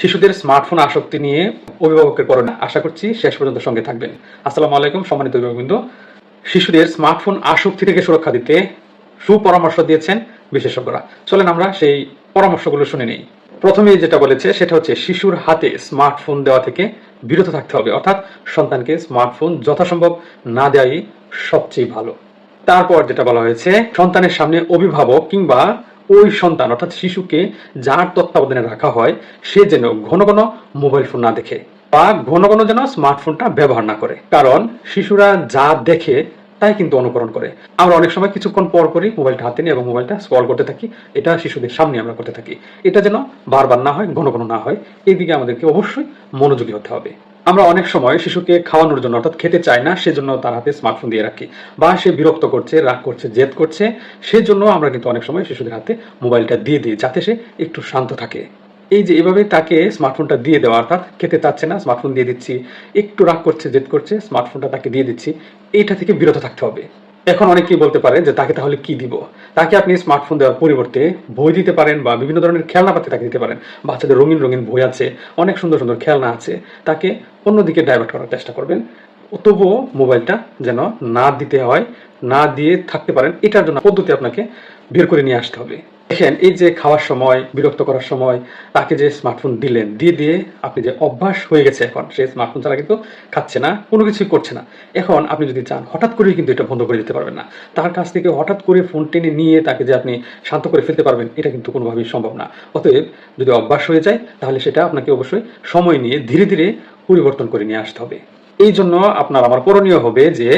শিশুদের স্মার্টফোন আসক্তি নিয়ে অভিভাবকের পরনে আশা করছি শেষ পর্যন্ত সঙ্গে থাকবেন। আসসালামু আলাইকুম, সম্মানিত অভিভাবকবৃন্দ। শিশুদের স্মার্টফোন আসক্তি থেকে সুরক্ষা দিতে সুপরামর্শ দিয়েছেন বিশেষজ্ঞরা। চলেন আমরা সেই পরামর্শগুলো শুনে নেই। প্রথমে যেটা বলেছে, সেটা হচ্ছে শিশুর হাতে স্মার্টফোন দেওয়া থেকে বিরত থাকতে হবে। অর্থাৎ সন্তানকে স্মার্টফোন যথাসম্ভব না দেওয়াই সবচেয়ে ভালো। তারপর যেটা বলা হয়েছে, সন্তানের সামনে অভিভাবক কিংবা ওই সন্তান, অর্থাৎ শিশুকে যার তত্ত্বাবধানে রাখা হয়, সে যেন ঘন ঘন মোবাইল ফোন না দেখে বা ঘন ঘন যেন স্মার্টফোনটা ব্যবহার না করে। কারণ শিশুরা যা দেখে তাই কিন্তু অনুকরণ করে। আমরা অনেক সময় কিছুক্ষণ পর পরই মোবাইলটা হাতে নিই এবং মোবাইলটা স্ক্রল করতে থাকি। এটা শিশুদের সামনে আমরা করতে থাকি। এটা যেন বারবার না হয়, ঘন ঘন না হয় এই দিকে আমাদেরকে অবশ্যই মনোযোগী হতে হবে। আমরা অনেক সময় শিশুকে খাওয়ানোর জন্য, অর্থাৎ খেতে চায় না, সেজন্য তার হাতে স্মার্টফোন দিয়ে রাখি। বা সে বিরক্ত করছে, রাগ করছে, জেদ করছে, সেজন্য আমরা কিন্তু অনেক সময় শিশুদের হাতে মোবাইলটা দিয়ে দিই, যাতে সে একটু শান্ত থাকে। এই যে এভাবে তাকে স্মার্টফোনটা দিয়ে দেওয়া, অর্থাৎ খেতে চাচ্ছে না স্মার্টফোন দিয়ে দিচ্ছি, একটু রাগ করছে, জেদ করছে স্মার্টফোনটা তাকে দিয়ে দিচ্ছি, এইটা থেকে বিরত থাকতে হবে। এখন অনেকেই বলতে পারেন যে তাকে তাহলে কি দিব? তাকে আপনি স্মার্টফোন দেওয়ার পরিবর্তে বই দিতে পারেন বা বিভিন্ন ধরনের খেলনাপাতি তাকে দিতে পারেন। বাচ্চাদের রঙিন রঙিন বই আছে, অনেক সুন্দর সুন্দর খেলনা আছে। তাকে অন্যদিকে ডাইভার্ট করার চেষ্টা করবেন। তবুও মোবাইলটা যেন না দিতে হয়, না দিয়ে থাকতে পারেন, এটার জন্য পদ্ধতি আপনাকে বের করে নিয়ে আসতে হবে। দেখেন, এই যে খাওয়ার সময়, বিরক্ত করার সময় তাকে যে স্মার্টফোন দিলেন, দিয়ে দিয়ে আপনি যে অভ্যাস হয়ে গেছে এখন, সে স্মার্টফোন ছাড়া কিন্তু খাচ্ছে না, কোনো কিছুই করছে না। এখন আপনি যদি চান, হঠাৎ করেই কিন্তু এটা বন্ধ করে দিতে পারবেন না। তার কাছ থেকে হঠাৎ করে ফোন টেনে নিয়ে তাকে যে আপনি শান্ত করে ফেলতে পারবেন, এটা কিন্তু কোনোভাবেই সম্ভব না। অতএব যদি অভ্যাস হয়ে যায়, তাহলে সেটা আপনাকে অবশ্যই সময় নিয়ে ধীরে ধীরে পরিবর্তন করে নিয়ে আসতে হবে। এই জন্য আপনার আমার করণীয় হবে যে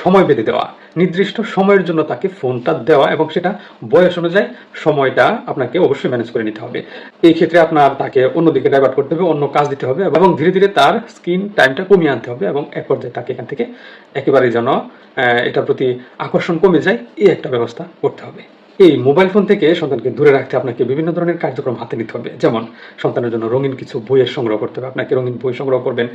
সময় বেঁধে দেওয়া। নির্দিষ্ট সময়ের জন্য তাকে ফোনটা দেওয়া এবং সেটা বয়স অনুযায়ী সময়টা আপনাকে অবশ্যই ম্যানেজ করে নিতে হবে। এই ক্ষেত্রে আপনার তাকে অন্যদিকে ডাইভার্ট করতে হবে, অন্য কাজ দিতে হবে এবং ধীরে ধীরে তার স্ক্রিন টাইমটা কমিয়ে আনতে হবে এবং এক পর্যায়ে তাকে এখান থেকে একেবারে যেন এটার প্রতি আকর্ষণ কমে যায়, এই একটা ব্যবস্থা করতে হবে। এই মোবাইল ফোন থেকে সন্তানকে দূরে রাখতে আপনাকে বিভিন্ন ধরনের কার্যক্রম হাতে নিতে হবে। যেমন, সন্তানের জন্য রঙিন কিছু বইয়ের সংগ্রহ করতে হবে। আপনাকে রঙিন বই সংগ্রহ করবেন।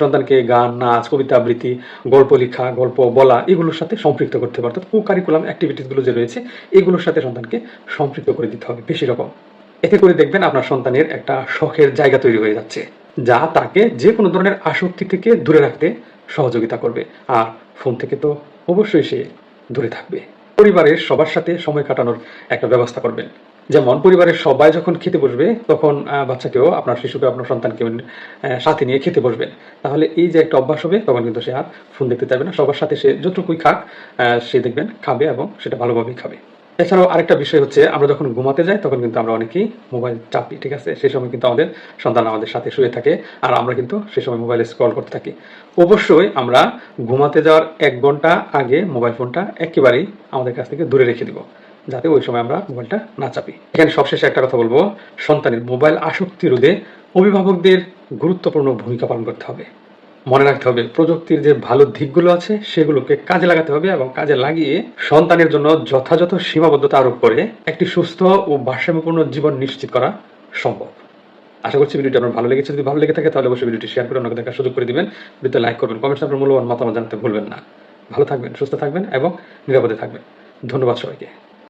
সন্তানকে গান, নাচ, কবিতা, আবৃত্তি, গল্প লেখা, গল্প বলা, এগুলোর সাথে সম্পৃক্ত করতে হবে। অর্থাৎ কো কারিকুলাম অ্যাক্টিভিটিসগুলো যে রয়েছে, এগুলোর সাথে সন্তানকে সম্পৃক্ত করে দিতে হবে বেশি রকম। এতে করে দেখবেন আপনার সন্তানের একটা শখের জায়গা তৈরি হয়ে যাচ্ছে, যা তাকে যে কোনো ধরনের আসক্তি থেকে দূরে রাখতে সহযোগিতা করবে। আর ফোন থেকে তো অবশ্যই সে দূরে থাকবে। পরিবারের সবার সাথে সময় কাটানোর একটা ব্যবস্থা করবেন। যেমন পরিবারের সবাই যখন খেতে বসবে, তখন বাচ্চাকেও আপনার শিশুকে, আপনার সন্তানকে সাথে নিয়ে খেতে বসবেন। তাহলে এই যে একটা অভ্যাস হবে, তখন কিন্তু সে আর ফোন দেখতে চাইবে না। সবার সাথে সে যতটুকুই খাক সে দেখবেন খাবে এবং সেটা ভালোভাবেই খাবে। এছাড়াও আরেকটা বিষয় হচ্ছে, আমরা যখন ঘুমাতে যাই, তখন কিন্তু আমরা অনেকেই মোবাইল চাপি, ঠিক আছে? সেই সময় কিন্তু আমাদের সন্তান আমাদের সাথে শুয়ে থাকে, আর আমরা কিন্তু সেই সময় মোবাইলে স্ক্রল করতে থাকি। অবশ্যই আমরা ঘুমাতে যাওয়ার এক ঘণ্টা আগে মোবাইল ফোনটা একেবারেই আমাদের কাছ থেকে দূরে রেখে দিব, যাতে ওই সময় আমরা মোবাইলটা না চাপি। এখানে সবশেষে একটা কথা বলব, সন্তানের মোবাইল আসক্তি রোধে অভিভাবকদের গুরুত্বপূর্ণ ভূমিকা পালন করতে হবে। মনে রাখতে হবে, প্রযুক্তির যে ভালো দিকগুলো আছে সেগুলোকে কাজে লাগাতে হবে এবং কাজে লাগিয়ে সন্তানের জন্য যথাযথ সীমাবদ্ধতা আরোপ করে একটি সুস্থ ও ভারসাম্যপূর্ণ জীবন নিশ্চিত করা সম্ভব। আশা করছি ভিডিওটি আপনার ভালো লেগেছে। যদি ভালো লেগে থাকে তাহলে অবশ্যই ভিডিওটি শেয়ার করে অন্যকে দেখার সুযোগ করে দিবেন। ভিডিওতে লাইক করবেন কমেন্টস আপনার মূল্যবান মতামত জানাতে ভুলবেন না। ভালো থাকবেন, সুস্থ থাকবেন এবং নিরাপদে থাকবেন। ধন্যবাদ সবাইকে।